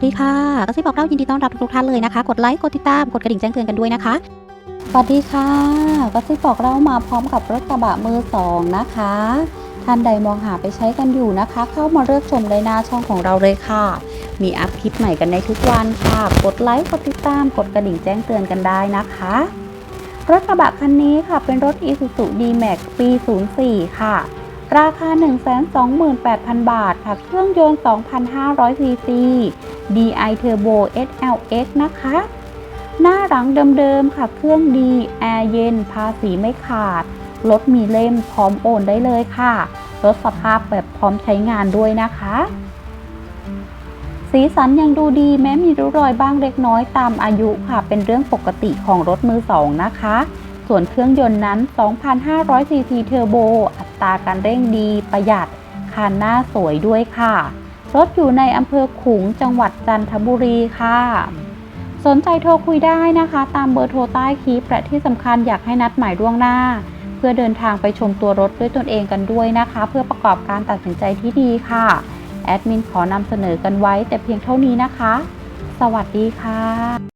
วัสดีค่ะกระซิบบอกเล่ายินดีต้อนรับทุกท่านเลยนะคะ กดไลค์กดติดตามกดกระดิ่งแจ้งเตือนกันด้วยนะคะสวัสดีค่ะกระซิบบอกเล่ามาพร้อมกับรถกระบะมือสองนะคะ ท่านใดมองหาไปใช้กันอยู่นะคะ เข้ามาเลือกชมเลยหน้าช่องของเราเลยค่ะ มีอัพคลิปใหม่กันในทุกวันค่ะ กดไลค์กดติดตามกดกระดิ่งแจ้งเตือนกันได้นะคะรถกระบะคันนี้ค่ะเป็นรถ Isuzu D-Max ปี 04 ค่ะ ราคา 128,000 บาทค่ะ เครื่องยนต์ 2,500 cc DI Turbo SLX นะคะ หน้าหลังเดิมๆค่ะ เครื่องดีแอร์เย็นภาษีไม่ขาด รถมีเล่มพร้อมโอนได้เลยค่ะ รถสภาพแบบพร้อมใช้งานด้วยนะคะ สีสันยังดูดีแม้มีริ้วรอยบ้างเล็กน้อยตามอายุค่ะ เป็นเรื่องปกติของรถมือสองนะคะ ส่วนเครื่องยนต์นั้น 2,500 cc เทอร์โบ อัตราการเร่งดีประหยัดคันหน้าสวยด้วยค่ะ รถอยู่ในอำเภอขุงจังหวัดจันทบุรีค่ะ สนใจโทรคุยได้นะคะ ตามเบอร์โทรใต้คลิปและที่สำคัญอยากให้นัดหมายล่วงหน้า เพื่อเดินทางไปชมตัวรถด้วยตนเองกันด้วยนะคะ เพื่อประกอบการตัดสินใจที่ดีค่ะ แอดมินขอนำเสนอกันไว้แต่เพียงเท่านี้นะคะ สวัสดีค่ะ